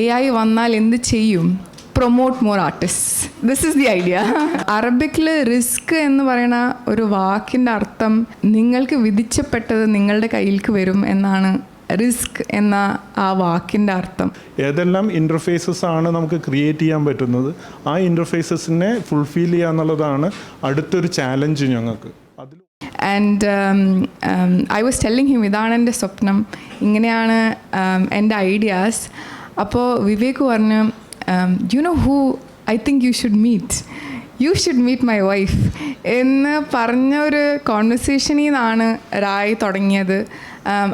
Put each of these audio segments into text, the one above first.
A I വന്നാൽ എന്ത് ചെയ്യും? Promote more artist this is the idea അറബിക്കിൽ risk എന്ന് പറയുന്ന ഒരു വാക്കിന്റെ അർത്ഥം നിങ്ങൾക്ക് വിധിച്ചപ്പെട്ടത് നിങ്ങളുടെ കയ്യിലേക്ക് വരും എന്നാണ് റിസ്ക് എന്ന ആ വാക്കിന്റെ അർത്ഥം. ഏതെല്ലാം ഇന്റർഫേസസ് ആണ് നമുക്ക് ക്രിയേറ്റ് ചെയ്യാൻ പറ്റുന്നത്? ആ ഇന്റർഫേസസിനെ ഫുൾഫിൽ ചെയ്യുക എന്നുള്ളതാണ് അടുത്തൊരു ചാലഞ്ച് ഞങ്ങൾക്ക്. And I was telling him ഇതാണ് എന്റെ സ്വപ്നം. ഇങ്ങനെയാണ് um, എന്റെ ഐഡിയാസ് അപ്പോൾ വിവേക് പറഞ്ഞു you know who I think you should meet you should meet my wife എന്ന് പറഞ്ഞ ഒരു കോൺവെർസേഷനിൽ നിന്നാണ് റായ് തുടങ്ങിയത്.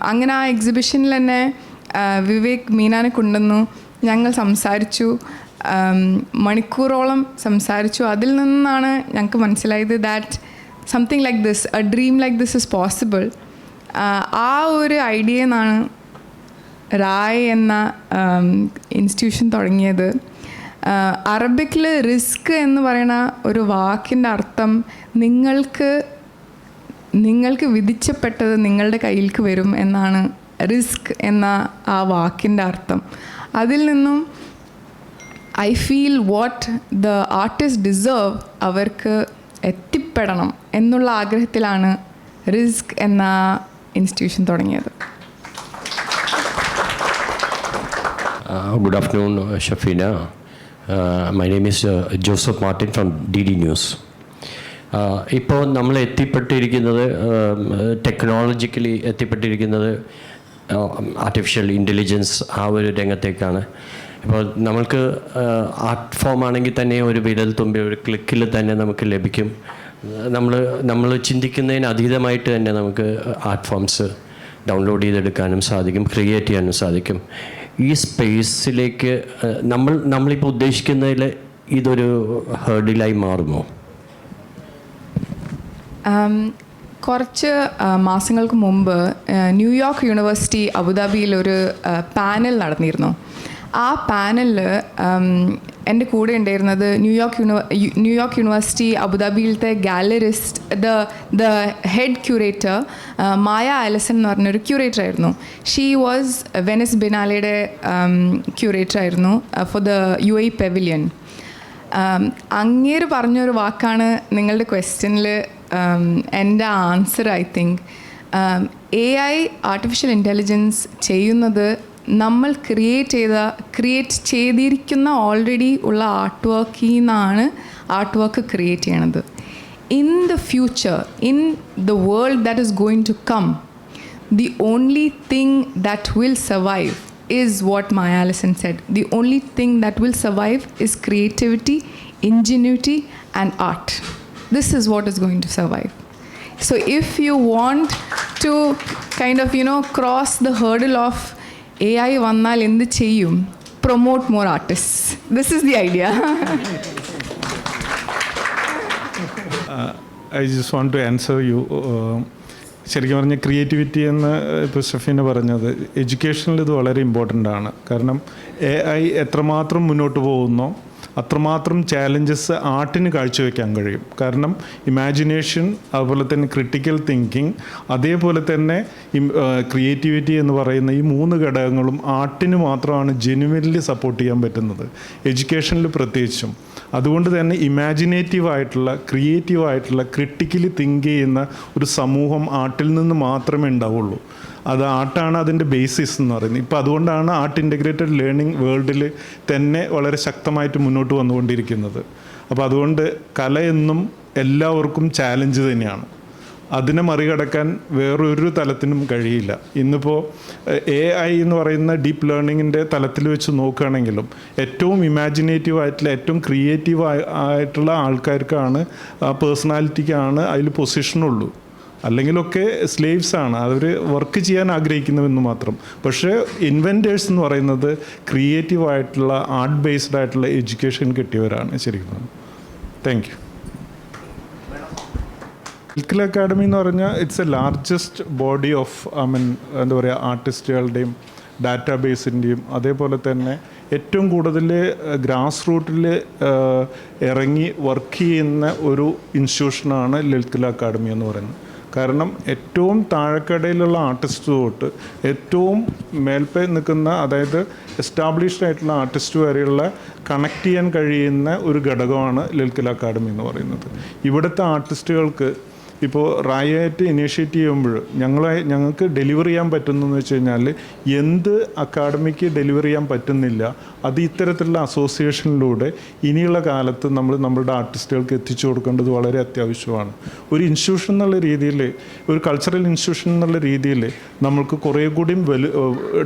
അങ്ങനെ ആ എക്സിബിഷനിൽ തന്നെ വിവേക് മീനാനെ കൊണ്ടുവന്നു. ഞങ്ങൾ സംസാരിച്ചു. മണിക്കൂറോളം സംസാരിച്ചു. അതിൽ നിന്നാണ് ഞങ്ങൾക്ക് മനസ്സിലായത് that something like this a dream like this is possible ആ ഒരു ഐഡിയ നിന്നാണ് റായ് എന്ന ഇൻസ്റ്റിറ്റ്യൂഷൻ തുടങ്ങിയത്. അറബിക്കിൽ റിസ്ക് എന്ന് പറയുന്ന ഒരു വാക്കിന്റെ അർത്ഥം നിങ്ങൾക്ക് നിങ്ങൾക്ക് വിധിച്ചപ്പെട്ടത് നിങ്ങളുടെ കയ്യിൽക്ക് വരും എന്നാണ് റിസ്ക് എന്ന ആ വാക്കിന്റെ അർത്ഥം. അതിൽ നിന്നും I feel what the artist deserve അവർക്ക് എത്തിപ്പെടണം എന്നുള്ള ആഗ്രഹത്തിലാണ് റിസ്ക് എന്ന ഇൻസ്റ്റിറ്റ്യൂഷൻ തുടങ്ങിയത്. Uh, good afternoon, uh, Shafina. Uh, my name is uh, Joseph Martin from DD News. ഇപ്പോൾ നമ്മൾ എത്തിപ്പെട്ടിരിക്കുന്നത് ടെക്നോളജിക്കലി എത്തിപ്പെട്ടിരിക്കുന്നത് ആർട്ടിഫിഷ്യൽ ഇന്റലിജൻസ് ആ ഒരു രംഗത്തേക്കാണ് ഇപ്പോൾ നമ്മൾക്ക് ആർട്ട് ഫോം ആണെങ്കിൽ തന്നെ ഒരു വിരൽ തുമ്പി ഒരു ക്ലിക്കിൽ തന്നെ നമുക്ക് ലഭിക്കും നമ്മൾ നമ്മൾ ചിന്തിക്കുന്നതിന് അതീതമായിട്ട് തന്നെ നമുക്ക് ആർട്ട് ഫോംസ് ഡൗൺലോഡ് ചെയ്തെടുക്കാനും സാധിക്കും ക്രിയേറ്റ് ചെയ്യാനും സാധിക്കും ഈ സ്പേസിലേക്ക് നമ്മൾ നമ്മളിപ്പോൾ ഉദ്ദേശിക്കുന്നതിൽ ഇതൊരു ഹേർഡിലായി മാറുമോ? കുറച്ച് മാസങ്ങൾക്ക് മുമ്പ് ന്യൂയോർക്ക് യൂണിവേഴ്സിറ്റി അബുദാബിയിൽ ഒരു പാനൽ നടന്നിരുന്നു. ആ പാനലിൽ എന്റെ കൂടെ ഉണ്ടായിരുന്നത് ന്യൂയോർക്ക് യൂണിവ ന്യൂയോർക്ക് യൂണിവേഴ്സിറ്റി അബുദാബിയിലത്തെ gallerist the the head curator Maya Allison എന്ന് പറഞ്ഞൊരു ക്യൂറേറ്റർ ആയിരുന്നു. ഷീ വാസ് വെനസ് ബിനാലയുടെ ക്യൂറേറ്റർ ആയിരുന്നു for the U I pavilion അങ്ങേര് പറഞ്ഞൊരു വാക്കാണ് നിങ്ങളുടെ ക്വസ്റ്റ്യനിൽ എന്റെ answer I think A I artificial intelligence ചെയ്യുന്നത് നമ്മൾ ക്രിയേറ്റ് ചെയ്ത ക്രിയേറ്റ് ചെയ്തിരിക്കുന്ന ഓൾറെഡി ഉള്ള ആർട്ട് വർക്കിൽ നിന്നാണ് ആർട്ട് വർക്ക് ക്രിയേറ്റ് ചെയ്യണത് in the future in the world that is going to come the only thing that will survive is what Maya Allison said. The only thing that will survive is creativity, ingenuity, and art. This is what is going to survive. So if you want to kind of, you know, cross the hurdle of AI വന്നാൽ എന്ത് ചെയ്യും? Promote more artist this is the idea I just want to answer you ശരിക്കും പറഞ്ഞ creativity എന്ന് ഇപ്പോൾ ഷഫീന പറഞ്ഞത് എഡ്യൂക്കേഷനിൽ ഇത് വളരെ ഇമ്പോർട്ടന്റ് ആണ്. കാരണം എ ഐ എത്രമാത്രം മുന്നോട്ട് പോകുന്നോ അത്രമാത്രം ചാലഞ്ചസ് ആർട്ടിന് കാഴ്ചവെക്കാൻ കഴിയും. കാരണം ഇമാജിനേഷൻ അതുപോലെ തന്നെ ക്രിട്ടിക്കൽ തിങ്കിങ് അതേപോലെ തന്നെ ക്രിയേറ്റിവിറ്റി എന്ന് പറയുന്ന ഈ മൂന്ന് ഘടകങ്ങളും ആർട്ടിന് മാത്രമാണ് ജെനുവൻലി സപ്പോർട്ട് ചെയ്യാൻ പറ്റുന്നത്. എഡ്യൂക്കേഷനിൽ പ്രത്യേകിച്ചും. അതുകൊണ്ട് തന്നെ ഇമാജിനേറ്റീവ് ആയിട്ടുള്ള ക്രിയേറ്റീവ് ആയിട്ടുള്ള ക്രിട്ടിക്കലി തിങ്ക് ചെയ്യുന്ന ഒരു സമൂഹം ആർട്ടിൽ നിന്ന് മാത്രമേ ഉണ്ടാവുള്ളൂ. അത് ആർട്ടാണ് അതിന്റെ ബേസിസ് എന്ന് പറയുന്നത്. ഇപ്പോൾ അതുകൊണ്ടാണ് ആർട്ട് ഇന്റഗ്രേറ്റഡ് ലേണിംഗ് വേൾഡിൽ തന്നെ വളരെ ശക്തമായിട്ട് മുന്നോട്ട് വന്നുകൊണ്ടിരിക്കുന്നത്. അപ്പോൾ അതുകൊണ്ട് കല എന്നും എല്ലാവർക്കും ചാലഞ്ച് തന്നെയാണ്. അതിനെ മറികടക്കാൻ വേറൊരു തലത്തിനും കഴിയില്ല. ഇന്നിപ്പോൾ എ ഐ എന്ന് പറയുന്ന ഡീപ്പ് ലേണിങ്ങിന്റെ തലത്തിൽ വെച്ച് നോക്കുകയാണെങ്കിലും ഏറ്റവും ഇമാജിനേറ്റീവ് ആയിട്ടുള്ള ഏറ്റവും ക്രിയേറ്റീവ് ആയിട്ടുള്ള ആൾക്കാർക്കാണ് ആ പേഴ്സണാലിറ്റിക്കാണ് അതിൽ പൊസിഷനുള്ളൂ അല്ലെങ്കിലൊക്കെ സ്ലേവ്സ് ആണ്. അവർ വർക്ക് ചെയ്യാൻ ആഗ്രഹിക്കുന്നുവെന്ന് മാത്രം. പക്ഷേ ഇൻവെന്റേഴ്സ് എന്ന് പറയുന്നത് ക്രിയേറ്റീവ് ആയിട്ടുള്ള ആർട്ട് ബേസ്ഡ് ആയിട്ടുള്ള എഡ്യൂക്കേഷൻ കിട്ടിയവരാണ് ശരിക്കും താങ്ക് യു ഇൽക്കിൽ അക്കാഡമി എന്ന് പറഞ്ഞാൽ it's a largest body of I mean എന്താ പറയുക ആർട്ടിസ്റ്റുകളുടെയും ഡാറ്റാബേസിന്റെയും അതേപോലെ തന്നെ ഏറ്റവും കൂടുതൽ ഗ്രാസ് റൂട്ടിൽ ഇറങ്ങി വർക്ക് ചെയ്യുന്ന ഒരു ഇൻസ്റ്റിറ്റ്യൂഷനാണ് ലളിത്കല അക്കാഡമി എന്ന് പറയുന്നത്. കാരണം ഏറ്റവും താഴെക്കടയിലുള്ള ആർട്ടിസ്റ്റ് തൊട്ട് ഏറ്റവും മേൽപ്പേ നിൽക്കുന്ന അതായത് എസ്റ്റാബ്ലിഷ്ഡ് ആയിട്ടുള്ള ആർട്ടിസ്റ്റ് വരെയുള്ള കണക്ട് ചെയ്യാൻ കഴിയുന്ന ഒരു ഘടകമാണ് ലിൽക്കിൽ അക്കാഡമി എന്ന് പറയുന്നത്. ഇവിടുത്തെ ആർട്ടിസ്റ്റുകൾക്ക് ഇപ്പോൾ റായായിട്ട് ഇനീഷ്യേറ്റ് ചെയ്യുമ്പോൾ ഞങ്ങളെ ഞങ്ങൾക്ക് ഡെലിവർ ചെയ്യാൻ പറ്റുന്നതെന്ന് വെച്ച് കഴിഞ്ഞാൽ എന്ത് അക്കാഡമിക്ക് ഡെലിവർ ചെയ്യാൻ പറ്റുന്നില്ല അത് ഇത്തരത്തിലുള്ള അസോസിയേഷനിലൂടെ ഇനിയുള്ള കാലത്ത് നമ്മൾ നമ്മളുടെ ആർട്ടിസ്റ്റുകൾക്ക് എത്തിച്ചു കൊടുക്കേണ്ടത് വളരെ അത്യാവശ്യമാണ്. ഒരു ഇൻസ്റ്റിറ്റ്യൂഷൻ എന്നുള്ള രീതിയിൽ ഒരു കൾച്ചറൽ ഇൻസ്റ്റിറ്റ്യൂഷൻ എന്നുള്ള രീതിയിൽ നമ്മൾക്ക് കുറേ കൂടിയും വലു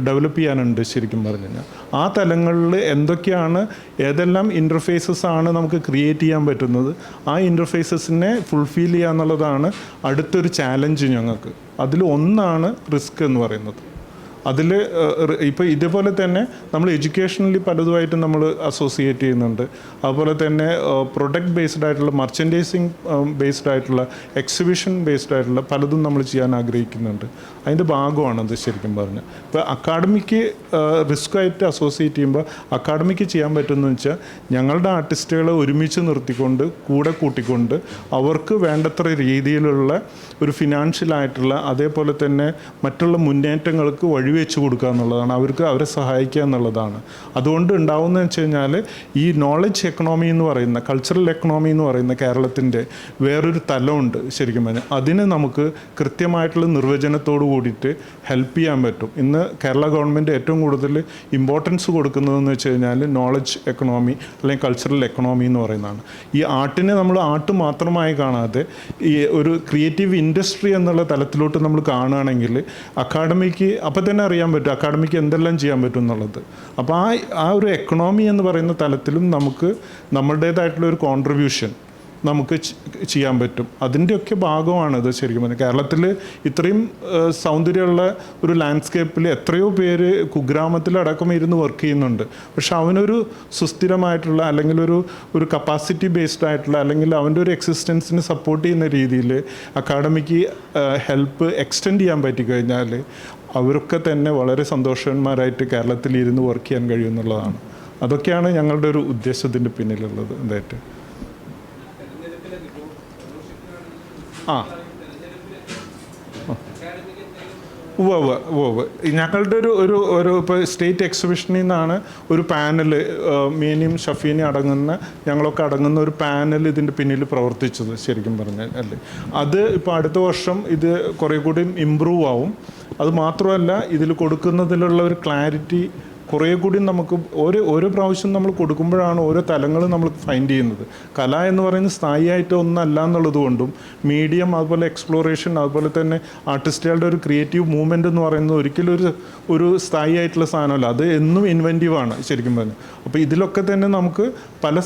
ഡെവലപ്പ് ചെയ്യാനുണ്ട് ശരിക്കും പറഞ്ഞു കഴിഞ്ഞാൽ. ആ തലങ്ങളിൽ എന്തൊക്കെയാണ് ഏതെല്ലാം ഇന്റർഫേസസ് ആണ് നമുക്ക് ക്രിയേറ്റ് ചെയ്യാൻ പറ്റുന്നത് ആ ഇന്റർഫേസസിനെ ഫുൾഫിൽ ചെയ്യുക എന്നുള്ളതാണ് അടുത്തൊരു ചാലഞ്ച് ഞങ്ങൾക്ക്. അതിൽ ഒന്നാണ് റിസ്ക് എന്ന് പറയുന്നത്. അതിൽ ഇപ്പോൾ ഇതേപോലെ തന്നെ നമ്മൾ എഡ്യൂക്കേഷണലി പലതുമായിട്ട് നമ്മൾ അസോസിയേറ്റ് ചെയ്യുന്നുണ്ട്. അതുപോലെ തന്നെ പ്രൊഡക്റ്റ് ബേസ്ഡ് ആയിട്ടുള്ള മർച്ചൻഡൈസിങ് ബേസ്ഡ് ആയിട്ടുള്ള എക്സിബിഷൻ ബേസ്ഡ് ആയിട്ടുള്ള പലതും നമ്മൾ ചെയ്യാൻ ആഗ്രഹിക്കുന്നുണ്ട്. അതിന്റെ ഭാഗമാണത് ശരിക്കും പറഞ്ഞാൽ ഇപ്പോൾ അക്കാഡമിക്ക് റിസ്ക് ആയിട്ട് അസോസിയേറ്റ് ചെയ്യുമ്പോൾ അക്കാഡമിക്ക് ചെയ്യാൻ പറ്റുമെന്ന് വെച്ചാൽ ഞങ്ങളുടെ ആർട്ടിസ്റ്റുകളെ ഒരുമിച്ച് നിർത്തിക്കൊണ്ട് കൂടെ കൂട്ടിക്കൊണ്ട് അവർക്ക് വേണ്ടത്ര രീതിയിലുള്ള ഒരു ഫിനാൻഷ്യലായിട്ടുള്ള അതേപോലെ തന്നെ മറ്റുള്ള മുന്നേറ്റങ്ങൾക്ക് വഴിവെച്ച് കൊടുക്കുക എന്നുള്ളതാണ് അവർക്ക് അവരെ സഹായിക്കുക എന്നുള്ളതാണ്. അതുകൊണ്ട് ഉണ്ടാവുന്ന വെച്ച് കഴിഞ്ഞാൽ ഈ നോളജ് എക്കണോമി എന്ന് പറയുന്ന കൾച്ചറൽ എക്കണോമി എന്ന് പറയുന്ന കേരളത്തിന്റെ വേറൊരു തലമുണ്ട് ശരിക്കും പറഞ്ഞാൽ അതിന് നമുക്ക് കൃത്യമായിട്ടുള്ള നിർവചനത്തോട് കൂടിയിട്ട് ഹെൽപ്പ് ചെയ്യാൻ പറ്റും. ഇന്ന് കേരള ഗവൺമെന്റ് ഏറ്റവും കൂടുതൽ ഇമ്പോർട്ടൻസ് കൊടുക്കുന്നതെന്ന് വെച്ച് കഴിഞ്ഞാൽ നോളജ് എക്കണോമി അല്ലെങ്കിൽ കൾച്ചറൽ എക്കണോമി എന്ന് പറയുന്നതാണ്. ഈ ആർട്ടിനെ നമ്മൾ ആർട്ട് മാത്രമായി കാണാതെ ഈ ഒരു ക്രിയേറ്റീവ് ഇൻഡസ്ട്രി എന്നുള്ള തലത്തിലോട്ട് നമ്മൾ കാണുകയാണെങ്കിൽ അക്കാഡമിക്ക് അപ്പം തന്നെ അറിയാൻ പറ്റും അക്കാഡമിക്ക് എന്തെല്ലാം ചെയ്യാൻ പറ്റും എന്നുള്ളത്. അപ്പോൾ ആ ആ ഒരു എക്കണോമി എന്ന് പറയുന്ന തലത്തിലും നമുക്ക് നമ്മളുടേതായിട്ടുള്ള ഒരു കോൺട്രിബ്യൂഷൻ നമുക്ക് ചെയ്യാൻ പറ്റും. അതിന്റെയൊക്കെ ഭാഗമാണ് ഇത് ശരിക്കും പറഞ്ഞാൽ. കേരളത്തിൽ ഇത്രയും സൗന്ദര്യമുള്ള ഒരു ലാൻഡ്സ്കേപ്പിൽ എത്രയോ പേര് കുഗ്രാമത്തിലടക്കം ഇരുന്ന് വർക്ക് ചെയ്യുന്നുണ്ട്. പക്ഷെ അവനൊരു സുസ്ഥിരമായിട്ടുള്ള അല്ലെങ്കിൽ ഒരു ഒരു കപ്പാസിറ്റി ബേസ്ഡ് ആയിട്ടുള്ള അല്ലെങ്കിൽ അവന്റെ ഒരു എക്സിസ്റ്റൻസിന് സപ്പോർട്ട് ചെയ്യുന്ന രീതിയിൽ അക്കാഡമിക്ക് ഹെൽപ്പ് എക്സ്റ്റെൻഡ് ചെയ്യാൻ പറ്റിക്കഴിഞ്ഞാൽ അവരൊക്കെ തന്നെ വളരെ സന്തോഷന്മാരായിട്ട് കേരളത്തിൽ ഇരുന്ന് വർക്ക് ചെയ്യാൻ കഴിയുമെന്നുള്ളതാണ് അതൊക്കെയാണ് ഞങ്ങളുടെ ഒരു ഉദ്ദേശത്തിന്റെ പിന്നിലുള്ളത് എന്തായിട്ട്. ആ. ഉവ്വ് ഉവ്വ് ഉവ്വ് ഉവ്വ്. ഞങ്ങളുടെ ഒരു ഒരു ഒരു ഇപ്പോൾ സ്റ്റേറ്റ് എക്സിബിഷനിൽ നിന്നാണ് ഒരു പാനൽ മീനിയും ഷഫീനും അടങ്ങുന്ന ഞങ്ങളൊക്കെ അടങ്ങുന്ന ഒരു പാനൽ ഇതിന്റെ പിന്നിൽ പ്രവർത്തിച്ചത് ശരിക്കും പറഞ്ഞാൽ അല്ലേ? അത് ഇപ്പോൾ അടുത്ത വർഷം ഇത് കുറേ കൂടി ഇമ്പ്രൂവ് ആവും. അത് മാത്രമല്ല ഇതിൽ കൊടുക്കുന്നതിലുള്ള ഒരു ക്ലാരിറ്റി കുറേ കൂടി നമുക്ക് ഒരു ഒരു പ്രാവശ്യം നമ്മൾ കൊടുക്കുമ്പോഴാണ് ഓരോ തലങ്ങൾ നമ്മൾ ഫൈൻഡ് ചെയ്യുന്നത്. കല എന്ന് പറയുന്നത് സ്ഥായിയായിട്ട് ഒന്നല്ല എന്നുള്ളത് കൊണ്ടും മീഡിയം അതുപോലെ എക്സ്പ്ലോറേഷൻ അതുപോലെ തന്നെ ആർട്ടിസ്റ്റുകളുടെ ഒരു ക്രിയേറ്റീവ് മൂവ്മെന്റ് എന്ന് പറയുന്നത് ഒരിക്കലും ഒരു ഒരു സ്ഥായി ആയിട്ടുള്ള സാധനമല്ല. അത് എന്നും ഇൻവെന്റീവ് ആണ് ശരിക്കും പറഞ്ഞാൽ. അപ്പോൾ ഇതിലൊക്കെ തന്നെ നമുക്ക് പല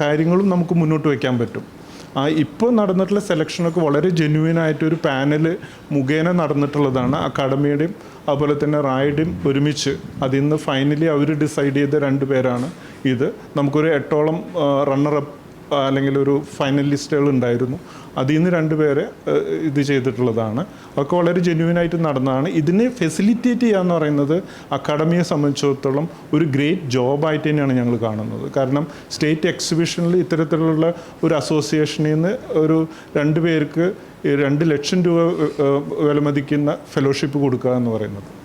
കാര്യങ്ങളും നമുക്ക് മുന്നോട്ട് വയ്ക്കാൻ പറ്റും. ആ ഇപ്പോൾ നടന്നിട്ടുള്ള സെലക്ഷനൊക്കെ വളരെ ജെന്യൂൻ ആയിട്ടൊരു പാനൽ മുഖേന നടന്നിട്ടുള്ളതാണ്. അക്കാഡമിയുടെയും അതുപോലെ തന്നെ റായിഡും ഒരുമിച്ച് അതിൽ നിന്ന് ഫൈനലി അവർ ഡിസൈഡ് ചെയ്ത രണ്ട് പേരാണ് ഇത്. നമുക്കൊരു എട്ടോളം റണ്ണറപ്പ് അല്ലെങ്കിൽ ഒരു ഫൈനൽ ലിസ്റ്റുകൾ ഉണ്ടായിരുന്നു. അതിൽ നിന്ന് രണ്ടുപേരെ ഇത് ചെയ്തിട്ടുള്ളതാണ്. അതൊക്കെ വളരെ ജെന്യൂനായിട്ട് നടന്നതാണ്. ഇതിനെ ഫെസിലിറ്റേറ്റ് ചെയ്യുക എന്ന് പറയുന്നത് അക്കാഡമിയെ സംബന്ധിച്ചിടത്തോളം ഒരു ഗ്രേറ്റ് ജോബായിട്ട് തന്നെയാണ് ഞങ്ങൾ കാണുന്നത്. കാരണം സ്റ്റേറ്റ് എക്സിബിഷനിൽ ഇത്തരത്തിലുള്ള ഒരു അസോസിയേഷനിൽ നിന്ന് ഒരു രണ്ട് പേർക്ക് രണ്ട് ലക്ഷം രൂപ വിലമതിക്കുന്ന ഫെലോഷിപ്പ് കൊടുക്കുക എന്ന് പറയുന്നത്.